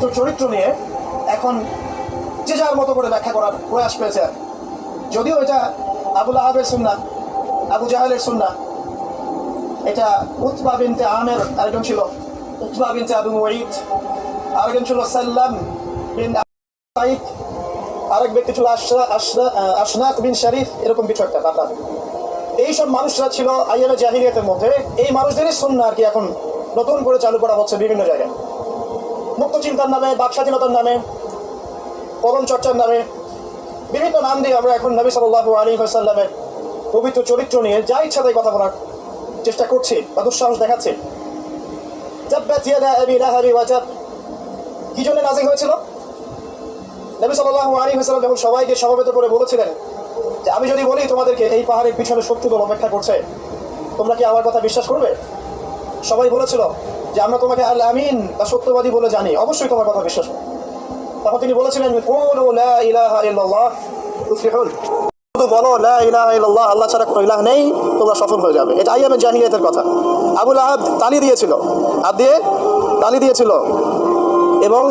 তো চরিত্র নিয়ে এখন যে যার মতো করে ব্যাখ্যা করার প্রয়াস পেয়েছে। আর যদিও এটা আবুল আহাবের সুন্না আবু জাহালের সুন্না এটা উতবা বিনতে আমের আরেকজন ছিল, উতবা বিনতে আবু মুঈদ, আরেকজন ছিল সাল্লাম বিন আরেক ব্যক্তি ছিল আশরা আশরা আশনাত বিন শরীফ, এরকম কিছু একটা কথা এইসব মানুষরা ছিল আইয়ামে জাহিরিয়াতের মধ্যে। এই মানুষদেরই সুন্না আর কি এখন নতুন করে চালু করা হচ্ছে বিভিন্ন জায়গায়। মুক্ত চিন্তার নামে বাক স্বাধীনতার নামে কলম চর্চার নামে, বিভিন্ন নাম দিয়ে আমরা এখন নবী সাল্লাল্লাহু আলী সাল্লামের পবিত্র চরিত্র নিয়ে যা ইচ্ছা তাই কথা বলার চেষ্টা করছি বা দুঃসাহস দেখাচ্ছি। কি জন্য নাজিল হয়েছিল? নবী সাল্লাল্লাহু আলী সাল্লাম যখন সবাইকে সমবেত করে বলেছিলেন যে, আমি যদি বলি তোমাদেরকে এই পাহাড়ের পিছনে শত্রুদল অপেক্ষা করছে, তোমরা কি আমার কথা বিশ্বাস করবে? সবাই বলেছিল যে আমরা তোমাকে আল আমিন বা সত্যবাদী বলে জানি। অবশ্যই তোমার কথা বিশ্বাস তখন তিনি বলেছিলেন বলো আল্লাহ ছাড়া কোনো ইলাহ নেই, তোমরা সফল হয়ে যাবে। কথা। তালি দিয়েছিল। তালি দিয়েছিল এবং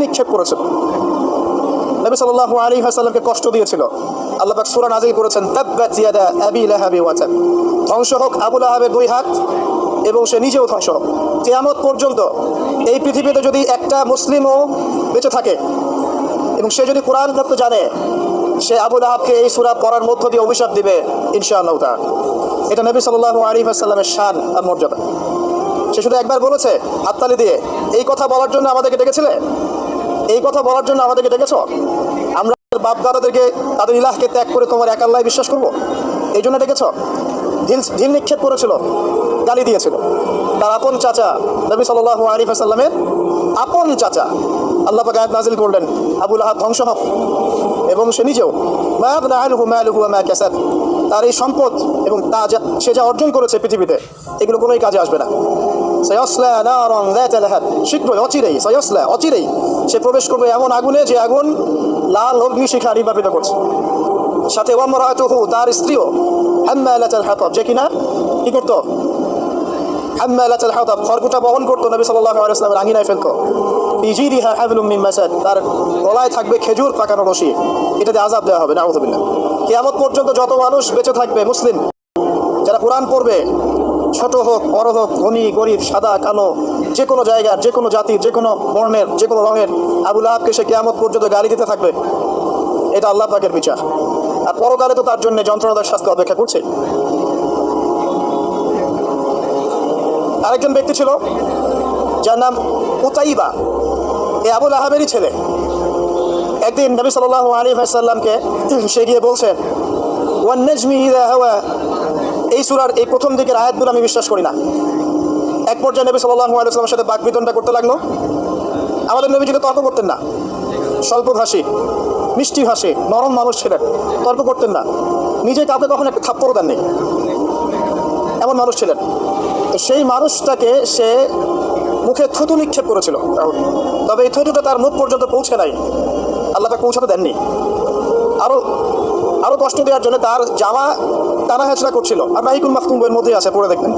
নিক্ষেপ কষ্ট দিয়েছিল। আল্লাহ সূরা নাযিল করেছেন ধ্বংস হোক আবুল লাহাবের দুই হাত এবং সে নিজেও ধ্বংস হোক। কিয়ামত পর্যন্ত এই পৃথিবীতে যদি একটা মুসলিমও বেঁচে থাকে এবং সে যদি কোরআন তত্ত্ব জানে, সে আবু লাহাবকে এই সূরা পড়ার মধ্য দিয়ে অভিশাপ দিবে ইনশাআল্লাহ এটা নবী আলাইহি ওয়াসাল্লামের শান আর মর্যাদা। সে শুধু একবার বলেছে হাততালি দিয়ে, এই কথা বলার জন্য আমাদেরকে ডেকেছিলে? এই কথা বলার জন্য আমাদেরকে ডেকেছ? আমরা বাপ দাদাদেরকে তাদের ইলাহকে ত্যাগ করে তোমার এক আল্লাহ বিশ্বাস করব? এই জন্য ডেকেছ? ঢিল ঢিল নিক্ষেপ করেছিল, গালি দিয়েছিল। তার আপন চাচা, নবী সাল্লাহ আরিফ সাল্লামের আপন চাচা। আল্লাহ পাক নাজিল করলেন, আবুল আহাব ধ্বংস হোক। এবং সে নিজেও তার এই সম্পদ এবং তা যা, সে যা অর্জন করেছে পৃথিবীতে, এগুলো কোনোই কাজে আসবে না। শীঘ্রই, অচিরেই, সয়সলা, অচিরেই সে প্রবেশ করবে এমন আগুনে যে আগুন লাল অগ্নিশিখা নির্বাপিত করছে। সাথে ওয়ামরাতুহু, তার স্ত্রীও, হাম্মালাতাল হাতাব, যে কিনা কি করতো? হাম্মালাতাল হাতাব খড়কুটা বহন করতো নবী সাল্লাল্লাহু আলাইহি ওয়াসাল্লামের আঙ্গিনায় ফেলতো। বিজিরিহা হাবলুম মিন মাসাদ। তার গলায় থাকবে খেজুর, পাকানো রশি। এটাতে আযাব দেওয়া হবে নাউযুবিল্লাহ কিয়ামত পর্যন্ত যত মানুষ বেঁচে থাকবে, মুসলিম, যারা কোরআন পড়বে, ছোট হোক, বড় হোক, ধনী, গরিব, সাদা, কালো যে কোনো জায়গার যে কোনো জাতির যে কোনো বর্ণের যে কোনো রঙের আবুল আহাবকে সে কেয়ামত পর্যন্ত গালি দিতে থাকবে। এটা আল্লাহ পাকের বিচার। আর পরকালে তো তার জন্য যন্ত্রণাদার শাস্তি অপেক্ষা করছে। আরেকজন ব্যক্তি ছিল, যার নাম উতাইবা। এ আবুল আহাবেরই ছেলে। একদিন নবী সাল্লাল্লাহু আলী ভাইসাল্লামকে সে গিয়ে বলছেন ওয়ান এই সূরার এই প্রথম দিকের আয়াতগুলো আমি বিশ্বাস করি না। এক পর্যায়ে নবী সাল্লাল্লাহু আলাইহি সাথে বাক বাকবিতণ্ডা করতে লাগল। আমাদের নবী যদি তর্ক করতেন না স্বল্পভাষী মিষ্টি ভাষী, নরম মানুষ ছিলেন, তর্ক করতেন না। নিজে কাউকে কখন একটা থাপ্পড়ও দেননি। এমন মানুষ ছিলেন। সেই মানুষটাকে সে মুখে থুতু নিক্ষেপ করেছিল তবে এই থুতুটা তার মুখ পর্যন্ত পৌঁছে নাই। আল্লাহ তাকে পৌঁছাতে দেননি। আরও আরও কষ্ট দেওয়ার জন্য তার জামা টানা হেঁচড়া করছিল। আর রাহিকুল মাহতুম বইয়ের মধ্যেই আছে, পড়ে দেখবেন।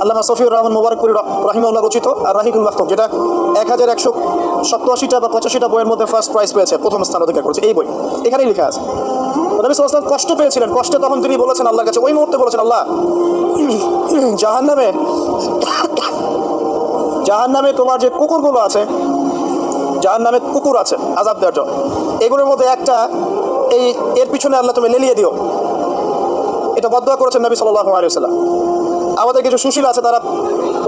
আল্লামা সফিউর রহমান মুবারকপুরি রাহিমউল্লাহ রচিত, আর রাহিকুল মাহতুম যেটা এক হাজার একশো সপ্তাশিটা বা পঁচাশিটা বইয়ের মধ্যে ফার্স্ট প্রাইজ পেয়েছে, প্রথম স্থান অধিকার করেছে। এই বই। এখানেই লেখা আছে। নবী আলাইহি কষ্ট পেয়েছিলেন। কষ্টে তখন তিনি বলেছেন, আল্লাহর কাছে। ওই মুহূর্তে বলেছেন, আল্লাহ জাহান নামে জাহান নামে তোমার যে কুকুরগুলো আছে যার নামে কুকুর আছে আজাব দেওয়ার জন্য। এগুলোর মধ্যে একটা, এই, এর পিছনে আল্লাহ তুমি লেলিয়ে দিও। এটা বদয়া করেছেন নবী সাল্লাল্লাহু আলাইহি সাল্লাম আমাদের কিছু সুশীল আছে, তারা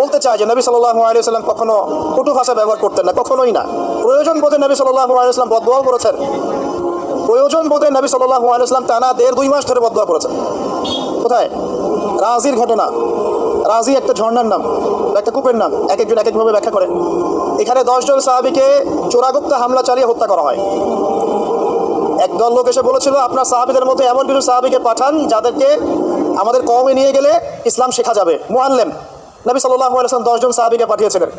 বলতে চায় যে নবী সাল্লাল্লাহু আলাইহি সাল্লাম কখনো কটু ভাষা ব্যবহার করতেন না, কখনোই না। প্রয়োজন বোধে নবী সাল্লাল্লাহু আলাইহি সাল্লাম বদয়াও করেছেন। প্রয়োজন বোধে নবী সাল্লাল্লাহু আলাইহি সাল্লাম টানা দেড় দুই মাস ধরে বদয়া করেছেন। কোথায়? রাজির ঘটনা। রাজি একটা ঝর্ণার নাম, একটা কূপের নাম এক একজন এক একভাবে ব্যাখ্যা করেন এখানে দশজন সাহাবিকে চোরাগুপ্তা হামলা চালিয়ে হত্যা করা হয়। একদল লোক এসে বলেছিল, আপনার সাহাবিদের মধ্যে এমন কিছু সাহাবিকে পাঠান যাদেরকে আমাদের কমে নিয়ে গেলে ইসলাম শেখা যাবে। মুআল্লেম। নবী সাল্লাল্লাহু আলাইহি ওয়াসাল্লাম দশজন সাহাবিকে পাঠিয়েছিলেন।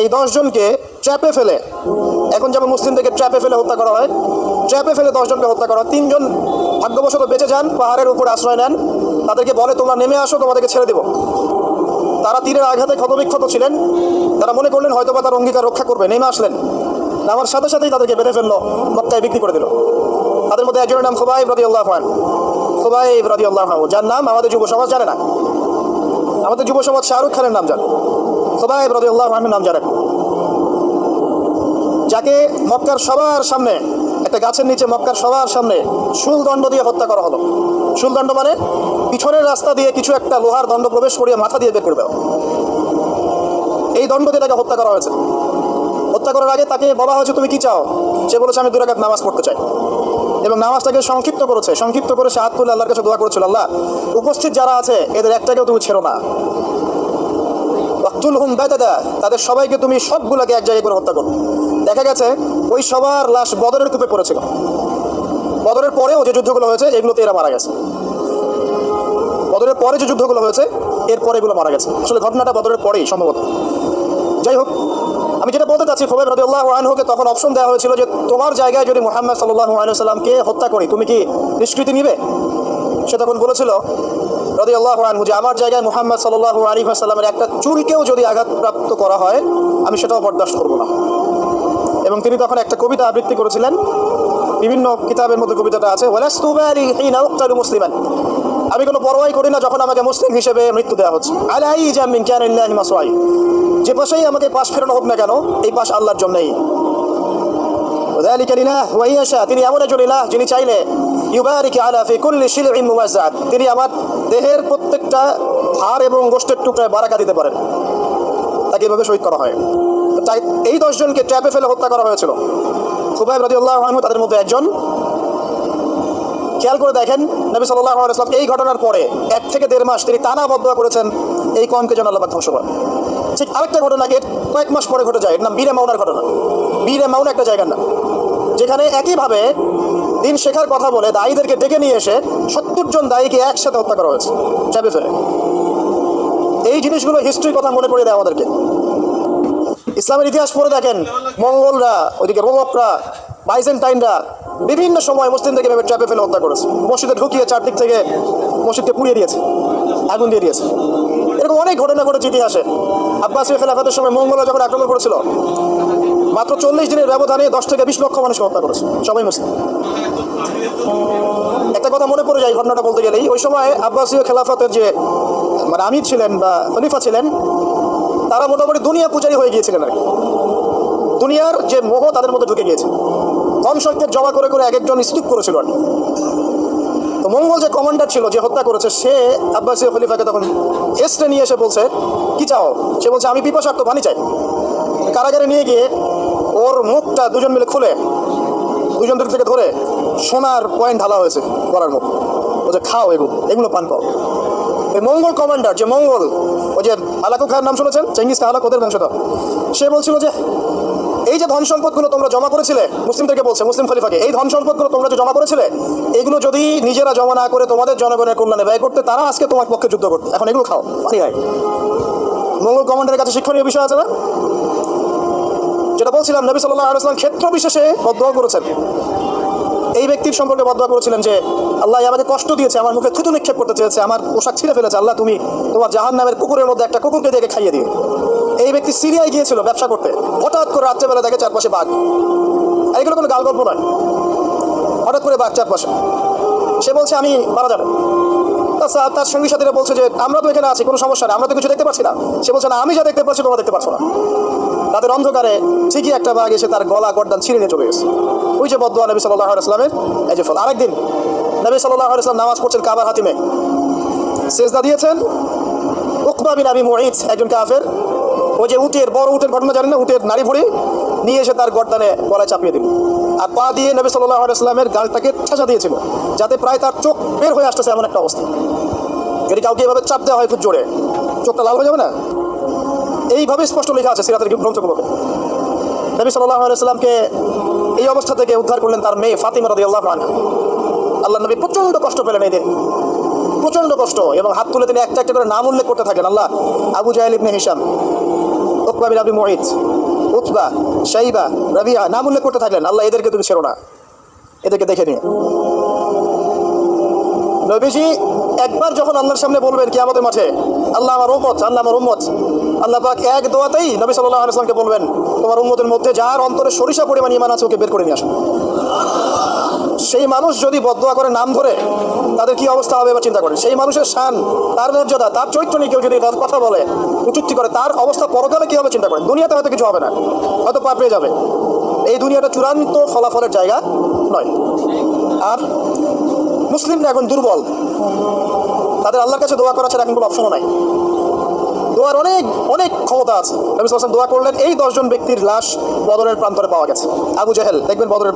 এই দশজনকে ট্র্যাপে ফেলে, এখন যেমন মুসলিমদেরকে ট্র্যাপে ফেলে হত্যা করা হয় ট্র্যাপে ফেলে দশজনকে হত্যা করা। তিনজন ভাগ্যবশত বেঁচে যান, পাহাড়ের উপর আশ্রয় নেন। তাদেরকে বলে, তোমরা নেমে আসো, তোমাদেরকে ছেড়ে দেবো। তারা তীরের আঘাতে ক্ষতবিক্ষত ছিলেন। তারা মনে করলেন হয়তো বা তার অঙ্গীকার রক্ষা করবে। নেমে আসলেন। নামার সাথে সাথেই তাদেরকে বেঁধে ফেলল, মক্কায় বিক্রি করে দিল। তাদের মধ্যে একজনের নাম খুবাইব রাদি আল্লাহ খান খুবাইব রাদি আল্লাহ খান যার নাম আমাদের যুব সমাজ জানে না। আমাদের যুব সমাজ শাহরুখ খানের নাম জানে। খুবাইব রাদি আল্লাহ খানের নাম জানেন। যাকে মক্কার সবার সামনে একটা গাছের নিচে মক্কার সবার সামনে শুলদণ্ড দিয়ে হত্যা করা হলো। শুলদণ্ড মানে পিছনের রাস্তা দিয়ে কিছু একটা লোহার দণ্ড প্রবেশ করিয়ে মাথা দিয়ে বের করে দেওয়া। এই দণ্ড দিয়ে তাকে হত্যা করা হয়েছে। হত্যা করার আগে তাকে বলা হয়েছে, তুমি কি চাও? সে বলেছে, আমি দুরাকাত নামাজ পড়তে চাই। এবং নামাজটাকে সংক্ষিপ্ত করেছে। সংক্ষিপ্ত করে সে হাত তুলে আল্লাহর কাছে দোয়া করেছিল, আল্লাহ, উপস্থিত যারা আছে, এদের একটাকেও তুমি ছেড়ো না। ওয়াক্তুলহুম বাদাদা, তাদের সবাইকে তুমি সবগুলোকে এক জায়গায় করে হত্যা করো। দেখা গেছে, ওই সবার লাশ বদরের কূপে পড়েছিল। বদরের পরেও যে যুদ্ধগুলো হয়েছে, এগুলোতে এরা মারা গেছে। বদরের পরে যে যুদ্ধগুলো হয়েছে এরপরে এগুলো মারা গেছে। আসলে ঘটনাটা বদরের পরেই সম্ভবত। যাই হোক, আমি যেটা বলতে চাচ্ছি ফোবাই রাদিউল্লাহ আনহুকে তখন অপশন দেওয়া হয়েছিল যে, তোমার জায়গায় যদি মোহাম্মদ সাল্লাহ আলাইসাল্লামকে হত্যা করি, তুমি কি নিষ্কৃতি নিবে? সে তখন বলেছিল রদি আল্লাহ আনহু যে আমার জায়গায় মোহাম্মদ সাল্লাহ আলী সাল্লামের একটা চুরিকেও যদি আঘাতপ্রাপ্ত করা হয়, আমি সেটাও বরদাস্ত করব না। এবং তিনি তখন একটা কবিতা আবৃত্তি করেছিলেন। বিভিন্ন কিতাবের মধ্যে কবিতাটা আছে ওয়ালাস্তুবারি মুসলিমান। আমি কোনো পরোয়াই করি না যখন আমাকে মুসলিম হিসেবে মৃত্যু দেওয়া হচ্ছে। আলাই জামিন ক্যান ইল্লাহি মাসওয়াই। যে পাশেই আমাকে পাশ ফেরানো হোক না কেন, এই পাশ আল্লাহর জন্যই। وذلك لله وإن يشاء তিনি এমন একজন ইলাহ যিনি চাইলে ইউবারিক আলা ফি কুল্লি শিলইন মুওয়াজ্জাত তিনি আমার দেহের প্রত্যেকটা হাড় এবং গোষ্ঠের টুকরায় বারাকা দিতে পারেন তাকে এভাবে শহীদ করা হয় তো তাই এই দশজনকে ট্র্যাপে ফেলে হত্যা করা হয়েছিল খুবাইব রাদিউল্লাহ আনহু তাদের মধ্যে একজন খেয়াল করে দেখেন নবী সাল্লাহ আলাইসলাম এই ঘটনার পরে এক থেকে দেড় মাস তিনি টানা বদয়া করেছেন এই কমকে যেন আল্লাহ ধ্বংস করে ঠিক আরেকটা ঘটনা এর কয়েক মাস পরে ঘটে যায় এর নাম বীরে মাউনার ঘটনা বীরে মাউনা একটা জায়গার নাম যেখানে একইভাবে দিন শেখার কথা বলে দায়ীদেরকে ডেকে নিয়ে এসে সত্তর জন দায়ীকে একসাথে হত্যা করা হয়েছে চাপে ফেলে। এই জিনিসগুলো হিস্ট্রির কথা মনে করে দেয় আমাদেরকে। ইসলামের ইতিহাস পড়ে দেখেন, মঙ্গলরা, ওইদিকে রোমকরা, বাইজেন্টাইনরা বিভিন্ন সময় মুসলিমদেরকে ভেবে চাপে ফেলে হত্যা করেছে। মসজিদে ঢুকিয়ে চারদিক থেকে মসজিদকে পুড়িয়ে দিয়েছে, আগুন দিয়ে দিয়েছে। এরকম অনেক ঘটনা ঘটেছে ইতিহাসে। আব্বাসী খেলাফাতের সময় মঙ্গলরা যখন আক্রমণ করেছিল মাত্র চল্লিশ দিনের ব্যবধানে দশ থেকে বিশ লক্ষ মানুষকে হত্যা করেছে। সবাই মুসলিম। একটা কথা মনে পড়ে যায় ঘটনাটা বলতে গেলেই। ওই সময় আব্বাসীয় খেলাফতের যে মানে আমির ছিলেন বা খলিফা ছিলেন, তারা মোটামুটি দুনিয়া পূজারি হয়ে গিয়েছিলেন আর দুনিয়ার যে মোহ তাদের মধ্যে ঢুকে গিয়েছে। কম সংখ্যক জমা করে করে এক একজন স্তূপ করেছিল আর তো মঙ্গল যে কমান্ডার ছিল, যে হত্যা করেছে, সে আব্বাসীয় খলিফাকে তখন এসটে নিয়ে এসে বলছে, কি চাও? সে বলছে, আমি পিপাসার্থ পানি চাই। কারাগারে নিয়ে গিয়ে ওর মুখটা দুজন মিলে খুলে, দুজন থেকে ধরে সোনার পয়েন্ট ঢালা হয়েছে গলার মুখ। ও যে খাও এগুলো এগুলো পান পাও ওই মঙ্গল কমান্ডার যে মঙ্গল ওই যে আলাকু খায়ের নাম শুনেছেন? চেঙ্গিস খান আলাক, ওদের বংশধর। সে বলছিল যে, এই যে ধন সম্পদগুলো তোমরা জমা করেছিলে, মুসলিমদেরকে বলছে, মুসলিম খলিফাকে, এই ধন সম্পদগুলো তোমরা যে জমা করেছিলে, এগুলো যদি নিজেরা জমা না করে তোমাদের জনগণের কল্যাণে ব্যয় করতে, তারা আজকে তোমার পক্ষে যুদ্ধ করতে। এখন এগুলো খাও, পানি হয় মঙ্গল কমান্ডারের কাছে শিক্ষণীয় বিষয় আছে না? যেটা বলছিলাম, নবী সাল্লাহ আলাইসলাম ক্ষেত্র বিশেষে বদয়া করেছেন। এই ব্যক্তির সম্পর্কে বদয়া করেছিলেন যে, আল্লাহ আমাকে কষ্ট দিয়েছে, আমার মুখে থুতু নিক্ষেপ করতে চেয়েছে, আমার পোশাক ছিঁড়ে ফেলেছে, আল্লাহ তুমি তোমার জাহান নামের কুকুরের মধ্যে একটা কুকুরকে দেখে খাইয়ে দিও। এই ব্যক্তি সিরিয়ায় গিয়েছিল ব্যবসা করতে। হঠাৎ করে রাত্রেবেলা দেখে চারপাশে বাঘ। এগুলো কোনো গাল গল্প নয়। হঠাৎ করে বাঘ চারপাশে। সে বলছে, আমি মারা যাবে। তাছাড়া তার সঙ্গী সাথীরা বলছে যে, আমরা তো এখানে আছি, কোনো সমস্যা নেই, আমরা তো কিছু দেখতে পাচ্ছি না। সে বলছে, না, আমি যা দেখতে পাচ্ছি, তোমরা দেখতে পাচ্ছ না। তাদের অন্ধকারে ঠিকই একটা বাঘ এসে তার গলা গর্দান ছিঁড়ে নিয়ে চলে গেছে। ওই যে বদুয়া নবী সাল্লাহ আসলামের এই যে ফল। আরেকদিন নবী সাল্লাহ আসলাম নামাজ পড়ছেন কাবার হাতিমে। সেজদা দিয়েছেন উকবা বিন আবি একজন কাফের। ওই যে উটের, বড় উটের ঘটনা জানেন না? উটের নারী ভুড়ি নিয়ে এসে তার গর্দানে গলায় চাপিয়ে দিল। আর পা দিয়ে নবী সাল্লাহ আসলামের গালটাকে ঠেসা দিয়েছিল, যাতে প্রায় তার চোখ বের হয়ে আসতেছে এমন একটা অবস্থা। যদি কাউকে এভাবে চাপ দেওয়া হয় খুব জোরে, চোখটা লাল হয়ে যাবে না? এইভাবে স্পষ্ট লেখা আছে সিরাতের গ্রন্থগুলোতে নবী সাল্লাহ আলাইসাল্লামকে এই অবস্থা থেকে উদ্ধার করলেন তার মেয়ে ফাতিমা রদি আল্লাহ আল্লাহ নবী প্রচণ্ড কষ্ট পেলেন এই দিন। প্রচণ্ড কষ্ট এবং হাত তুলে তিনি একটা একটা করে নাম উল্লেখ করতে থাকেন। আল্লাহ, আবু জাহেল ইবনে হিসাম উকবা বিন আবি মুঈদ উতবা, শাইবা, রাবিয়া নাম উল্লেখ করতে থাকলেন। আল্লাহ, এদেরকে তুমি ছেড়ো না। এদেরকে দেখে নিয়ে। নবীজি একবার যখন আল্লাহর সামনে বলবেন কি আমাদের মাঠে, আল্লাহ আমার উম্মত আল্লাহ আমার উম্মত, আল্লাহ পাক এক দোয়াতেই নবী সাল্লাহ আলাইসলামকে বলবেন, তোমার উম্মতের মধ্যে যার অন্তরে সরিষা পরিমাণ ইমান আছে ওকে বের করে নিয়ে আসো। সেই মানুষ যদি বদোয়া করে নাম ধরে, তাদের কি অবস্থা হবে বা চিন্তা করেন। সেই মানুষের শান, তার মর্যাদা, তার চরিত্র নিয়ে কেউ যদি তার কথা বলে উচুক্তি করে, তার অবস্থা পরকালে কি হবে চিন্তা করেন? দুনিয়াতে হয়তো কিছু হবে না, হয়তো পা পেয়ে যাবে। এই দুনিয়াটা চূড়ান্ত ফলাফলের জায়গা নয়। আর মুসলিমরা এখন দুর্বল। তাদের আল্লাহর কাছে দোয়া করা ছাড়া এখন কোনো অপশনও নাই। দোয়ার অনেক অনেক ক্ষমতা আছে। নবী সাল্লাল্লাহু দোয়া করলেন, এই দশজন ব্যক্তির লাশ বদরের প্রান্তরে পাওয়া গেছে। আবু জাহেল, দেখবেন বদরের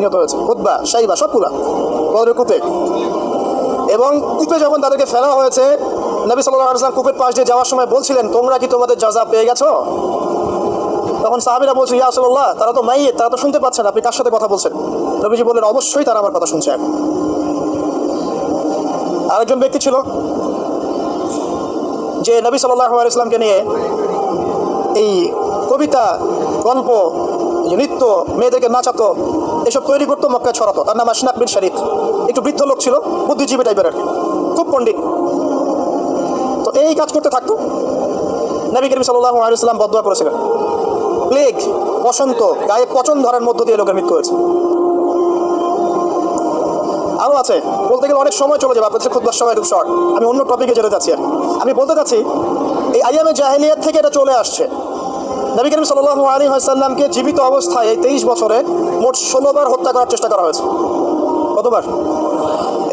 নিহত হয়েছে। উদ্বা সাইবা সবগুলা। বদরের কূপে এবং কূপে যখন তাদেরকে ফেলা হয়েছে, নবী ওয়াসাল্লাম কূপের পাশ দিয়ে যাওয়ার সময় বলছিলেন, তোমরা কি তোমাদের যা পেয়ে গেছো? তখন সাহাবীরা বলছে, ইয়া রাসূলুল্লাহ, তারা তো মাইয়ে তারা তো শুনতে পাচ্ছেন আপনি কার সাথে কথা বলছেন? নবীজি বললেন, অবশ্যই তারা আমার কথা শুনছে এখন। আরেকজন ব্যক্তি ছিল যে নবী সাল্লাহ ইসলামকে নিয়ে এই কবিতা, গল্প নৃত্য, মেয়েদেরকে নাচাতো, এসব তৈরি করতো মক্কায় ছড়াতো। তার নাম আশনাক বিন শরীফ একটু বৃদ্ধ লোক ছিল, বুদ্ধিজীবী টাইপের আর খুব পণ্ডিত। তো এই কাজ করতে থাকতো। নবী করিম সাল্লাহ আলিয়াল্লাম বদয়া করেছিলেন। প্লেগ, বসন্ত, গায়ে পচন ধরার মধ্য দিয়ে লোকের মৃত্যু হয়েছে। আছে। বলতে গেলে অনেক সময় চলে যাবে, আপনাদের খুব সময়, খুব শর্ট। আমি অন্য টপিকে যেতে চাচ্ছি আমি বলতে চাচ্ছি, এই আইয়ামে জাহেলিয়াত থেকে এটা চলে আসছে। নবী করিম সাল্লাল্লাহু আলী হাসাল্লামকে জীবিত অবস্থায় এই তেইশ বছরে মোট ষোলোবার হত্যা করার চেষ্টা করা হয়েছে। কতবার?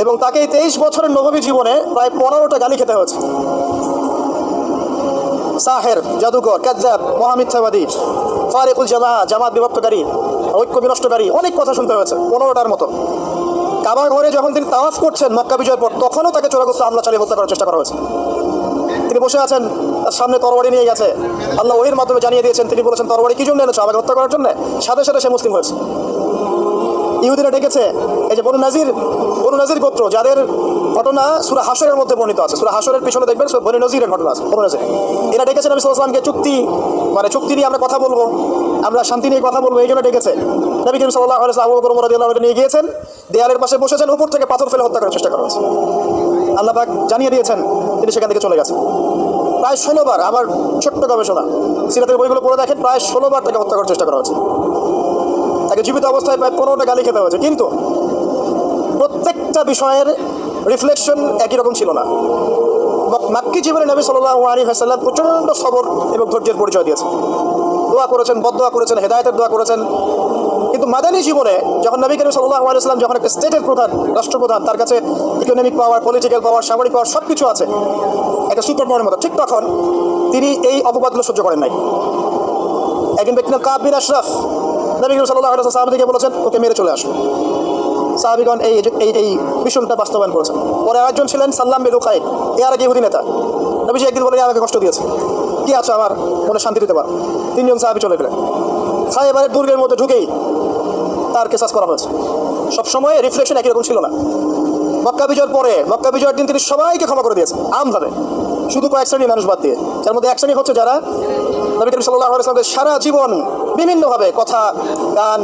এবং তাকে এই তেইশ বছরের নবমী জীবনে প্রায় পনেরোটা গালি খেতে হয়েছে। সাহের, জাদুকর, কাজ্জাব, মহামিথ্যাবাদী, ফারেকুল জামা জামাত বিভক্তকারী ঐক্য বিনষ্টকারী অনেক কথা শুনতে হয়েছে, পনেরোটার মতো। কাবা ঘরে যখন তিনি তাওয়াফ করছেন মক্কা বিজয়ের পর, তখনও তাকে চোরাগ্রস্ত হামলা চালিয়ে হত্যা করার চেষ্টা করা হয়েছে। তিনি বসে আছেন, তার সামনে তরবারি নিয়ে গেছে। আল্লাহ ওহির মাধ্যমে জানিয়ে দিয়েছেন, তিনি বলেছেন, তরবারি কি জন্য এনেছো? আমাকে হত্যা করার জন্য? সাথে সাথে সে মুসলিম হয়েছে। ইহুদিরা ডেকেছে, এই যে বনু নাজির বনু নাজির গোত্র, যাদের ঘটনা সুরা হাসরের মধ্যে বর্ণিত আছে। সুরা হাসরের পিছনে দেখবেন বনু নজিরের ঘটনা আছে, বনু নাজির। এরা ডেকেছেন নবী সাল্লামকে চুক্তি মানে চুক্তি নিয়ে আমরা কথা বলব, আমরা শান্তি নিয়ে কথা বলব এই জন্য ডেকেছে। নবী করিম সাল্লাহ আলাইহি আবু বকর নিয়ে গিয়েছেন। দেয়ালের পাশে বসেছেন উপর থেকে পাথর ফেলে হত্যা করার চেষ্টা করা হয়েছে আল্লাহ পাক জানিয়ে দিয়েছেন, তিনি সেখান থেকে চলে গেছেন। প্রায় ষোলোবার আমার ছোট্ট গবেষণা, সিরাতের বইগুলো পড়ে দেখেন, প্রায় ষোলোবার তাকে হত্যা করার চেষ্টা করা হয়েছে তাকে জীবিত অবস্থায় প্রায় পনেরোটা গালি খেতে হয়েছে, কিন্তু প্রত্যেকটা বিষয়ের রিফ্লেকশন একই রকম ছিল না। মাক্কি জীবনে নবী সাল্লাহ আলী হাসাল্লাম প্রচণ্ড সবর এবং ধৈর্যের পরিচয় দিয়েছে দোয়া করেছেন বদোয়া করেছেন, হেদায়তের দোয়া করেছেন। কিন্তু মাদানী জীবনে যখন নবী করিম সাল্লাহ আলাইসলাম যখন একটা স্টেটের প্রধান, রাষ্ট্রপ্রধান, তার কাছে ইকোনমিক পাওয়ার পলিটিক্যাল পাওয়ার সামরিক পাওয়ার সব কিছু আছে, একটা সুপার পাওয়ারের মতো, ঠিক তখন তিনি এই অপবাদগুলো সহ্য করেন নাই। একজন ব্যক্তি নাম কাব বিন আশরাফ, নবী করিম সাল্লাহ আলাইহি সাহাবিকে বলেছেন ওকে মেরে চলে আসো সাহাবিগণ এই এই এই মিশনটা বাস্তবায়ন করেছেন। পরে আরেকজন ছিলেন সাল্লাম রুখাইদ এ আর এক ইহুদি নেতা। নবীজি একদিন বলে আমাকে কষ্ট দিয়েছে। কি আছে আমার মনে শান্তি দিতে পারো? তিনজন সাহাবি চলে গেলেন। সাহেবারের দুর্গের মধ্যে ঢুকেই তার কেসাস করা হয়েছে। সবসময় রিফ্লেকশন একই রকম ছিল না। মক্কা বিজয়ের পরে, মক্কা বিজয়ের দিন তিনি সবাইকে ক্ষমা করে দিয়েছেন, আমভাবে। শুধু কয়েক শ্রেণির মানুষ বাদ দিয়ে। যার মধ্যে এক শ্রেণি হচ্ছে যারা নবী করিম সাল্লাহ আলাইসলামের সারা জীবন বিভিন্নভাবে কথা, গান,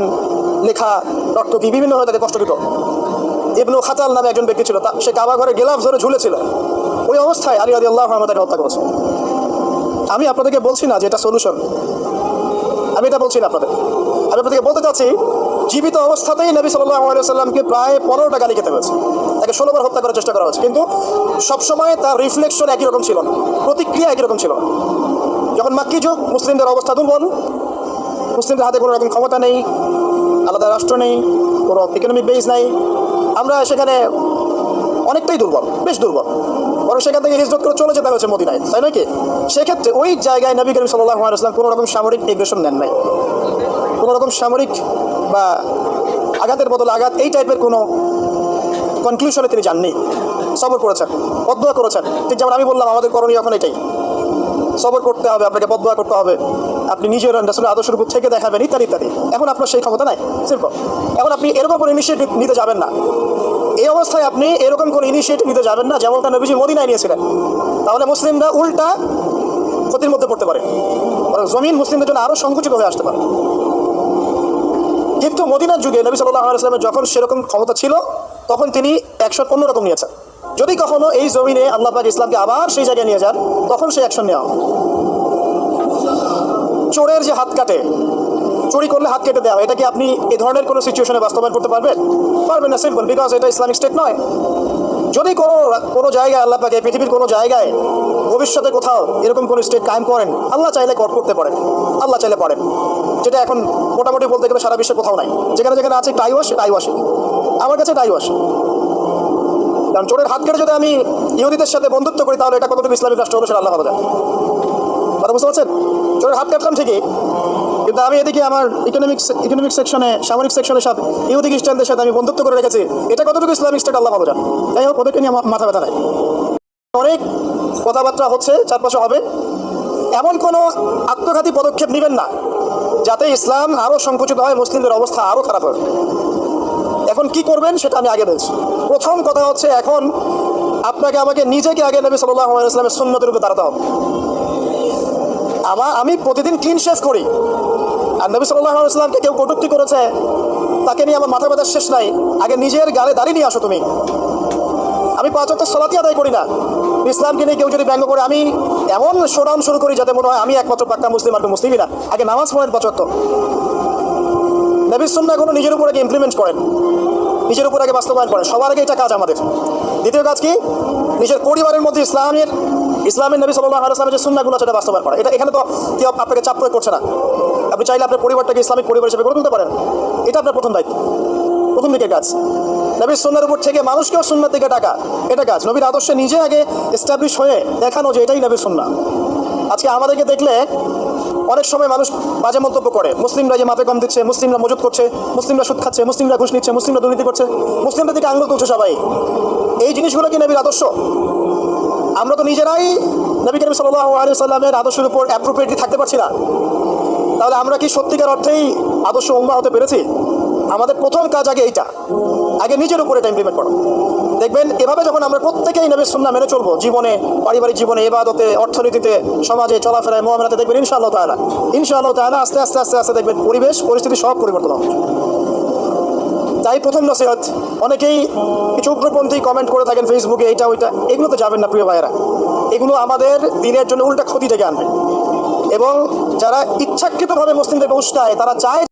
লেখা রক্তকি বিভিন্নভাবে তাকে কষ্ট দিত। ইবনু খাতাল নামে একজন ব্যক্তি ছিল, তা সে কাবা ঘরে গেলাফ ধরে ঝুলেছিল। ওই অবস্থায় আলী আদি আল্লাহ তাকে হত্যা করেছে। আমি আপনাদেরকে বলছি না যে এটা সলিউশন আমি এটা বলছি না আপনাদের। আমি আপনাদেরকে বলতে চাচ্ছি, জীবিত অবস্থাতেই নবী সাল্লাহ আলাইসাল্লামকে প্রায় পনেরোটা গালি খেতে হয়েছে। তাকে ষোলোবার হত্যা করার চেষ্টা করা হয়েছে। কিন্তু সবসময় তার রিফ্লেকশন একই রকম ছিল না। প্রতিক্রিয়া একই রকম ছিল যখন মাক্কি যুগ, মুসলিমদের অবস্থা দুর্বল। মুসলিমদের হাতে কোনো রকম ক্ষমতা নেই। আলাদা রাষ্ট্র নেই। কোনো ইকোনমিক বেস নাই। আমরা সেখানে অনেকটাই দুর্বল, বেশ দুর্বল। বরং সেখান থেকে হিজরত করে চলে যেতে হয়েছে মদিনায়, তাই নাকি সেক্ষেত্রে ওই জায়গায় নবী করিম সাল্লাহ আলাইসলাম কোনো রকম সামরিক এগ্রেশন নেন নাই। কোনো রকম সামরিক বা আঘাতের বদলে আঘাত এই টাইপের কোনো কনক্লুশনে তিনি যাননি। সবর করেছেন বদয়া করেছেন। ঠিক যেমন আমি বললাম, আমাদের করণীয় এখন এটাই। সবর করতে হবে, আপনাকে বদয়া করতে হবে। আপনি নিজের রাসুলের আদর্শের উপর থেকে দেখাবেন, ইত্যাদি ইত্যাদি। এখন আপনার সেই ক্ষমতা নাই সিম্পল এখন আপনি এরকম কোনো ইনিশিয়েটিভ নিতে যাবেন না। এই অবস্থায় আপনি এরকম কোনো ইনিশিয়েটিভ নিতে যাবেন না যেমন যেমনটা নবীজি মদিনায় নিয়েছিলেন। তাহলে মুসলিমরা উল্টা ক্ষতির মধ্যে পড়তে পারে। জমিন মুসলিমদের জন্য আরও সংকুচিত হয়ে আসতে পারে। কিন্তু মদিনার যুগে নবী সাল্লাহ আলাইসলামের যখন সেরকম ক্ষমতা ছিল, তখন তিনি অ্যাকশন অন্যরকম নিয়েছেন। যদি কখনো এই জমিনে আল্লাহ পাক ইসলামকে আবার সেই জায়গায় নিয়ে যান, তখন সেই অ্যাকশন নেওয়া। চোরের যে হাত কাটে, চুরি করলে হাত কেটে দেওয়া এটা কি আপনি এই ধরনের কোনো সিচুয়েশনে বাস্তবায়ন করতে পারবেন? পারবেন না সিম্পল বিকজ এটা ইসলামিক স্টেট নয়। যদি কোনো কোনো জায়গায় আল্লাহ পাকে পৃথিবীর কোনো জায়গায় ভবিষ্যতে কোথাও এরকম কোনো স্টেট কায়েম করেন, আল্লাহ চাইলে কর, করতে পারেন। আল্লাহ চাইলে পারেন। যেটা এখন মোটামুটি বলতে গেলে সারা বিশ্বে কোথাও নাই। যেখানে যেখানে আছে টাই ওয়াশ টাই ওয়াশ। আমার কাছে টাই ওয়াশ। কারণ চোরের হাত কেটে যদি আমি ইহুদিদের সাথে বন্ধুত্ব করি, তাহলে এটা কতটুকু ইসলামিক রাষ্ট্র হলো সেটা আল্লাহ। কথা বুঝতে পারছেন? চোরের হাত কাটলাম ঠিকই কিন্তু আমি এদিকে আমার ইকোনমিক্স ইকোনমিক সেকশনে সামরিক সেকশনের সাথে ইহুদি খ্রিস্টানদের সাথে আমি বন্ধুত্ব করে রেখেছি। এটা কতটুকু ইসলামিক স্টেট আল্লাহ ভালো যাই হোক, ওদেরকে নিয়ে আমার মাথা ব্যথা নাই। অনেক কথাবার্তা হচ্ছে, চারপাশে হবে। এমন কোনো আত্মঘাতী পদক্ষেপ নেবেন না, যাতে ইসলাম আরও সংকুচিত হয়, মুসলিমদের অবস্থা আরও খারাপ হয়। এখন কি করবেন সেটা আমি আগে বলছি। প্রথম কথা হচ্ছে এখন আপনাকে আমাকে নিজেকে আগে নবী সাল্লাহ ইসলামের সুন্নতের উপরে দাঁড়াতে হবে। আমার আমি প্রতিদিন ক্লিন শেষ করি। আর নবী সাল্লাহ ইসলামকে কেউ কটুক্তি করেছে, তাকে নিয়ে আমার মাথা ব্যথার শেষ নাই। আগে নিজের গালে দাঁড়িয়ে নিয়ে আসো তুমি। আমি পাঁচ অক্ট সলাতি আদায় করি না। ইসলামকে নিয়ে কেউ যদি ব্যঙ্গ করে, আমি এমন শোডাউন শুরু করি যাতে মনে হয় আমি একমাত্র পাক্কা মুসলিম আর মুসলিমই না। আগে নামাজ পড়েন পাঁচ অক্ট নবী সুন্না কোনো নিজের উপর আগে ইমপ্লিমেন্ট করেন। নিজের উপর আগে বাস্তবায়ন করেন। সবার আগে এটা কাজ আমাদের। দ্বিতীয় কাজ কি? নিজের পরিবারের মধ্যে ইসলামের ইসলামের নবী সাল্লাহ আলাইসলামের যে সুন্নাগুলো সেটা বাস্তবায়ন করা। এটা এখানে তো কেউ আপনাকে চাপ প্রয়োগ করছে না। আপনি চাইলে আপনার পরিবারটাকে ইসলামিক পরিবার হিসেবে গড়ে তুলতে পারেন। এটা আপনার প্রথম দায়িত্ব। প্রথম দিকে কাজ। নবীর সুন্নার উপর থেকে মানুষকেও সুন্নার দিকে টাকা এটা কাজ। নবীর আদর্শে নিজে আগে এস্টাবলিশ হয়ে দেখানো যে এটাই নবীর সুন্না আজকে আমাদেরকে দেখলে অনেক সময় মানুষ বাজে মন্তব্য করে। মুসলিমরা যে মাপে কম দিচ্ছে, মুসলিমরা মজুত করছে, মুসলিমরা সুদ খাচ্ছে, মুসলিমরা ঘুষ নিচ্ছে, মুসলিমরা দুর্নীতি করছে। মুসলিমরা দিকে আঙুল তুলছে সবাই। এই জিনিসগুলো কি নবীর আদর্শ? আমরা তো নিজেরাই নবী করিম সাল্লাহ সাল্লামের আদর্শের উপর অ্যাপ্রোপ্রিয়েটলি থাকতে পারছি না। তাহলে আমরা কি সত্যিকার অর্থেই আদর্শ উম্মা হতে পেরেছি? আমাদের প্রথম কাজ আগে এইটা। আগে নিজের উপরে এটা ইমপ্লিমেন্ট করো। দেখবেন, এভাবে যখন আমরা প্রত্যেকেই নবীর সুন্না মেনে চলবো, জীবনে, পারিবারিক জীবনে, এবাদতে, অর্থনীতিতে, সমাজে, চলাফেরায় মোহামেলাতে দেখবেন ইনশাআল্লাহ তাআলা ইনশাআল্লাহ তাআলা আস্তে আস্তে আস্তে আস্তে দেখবেন পরিবেশ, পরিস্থিতি সব পরিবর্তন হবে। তাই প্রথম নসিহত। অনেকেই কিছু উগ্রপন্থী কমেন্ট করে থাকেন ফেসবুকে এইটা, ওইটা। এগুলো তো যাবেন না, প্রিয় ভাইয়েরা। এগুলো আমাদের দিনের জন্য উল্টা ক্ষতি থেকে আনবে এবং যারা ইচ্ছাকৃতভাবে মুসলিমদের উস্কায় তারা চায়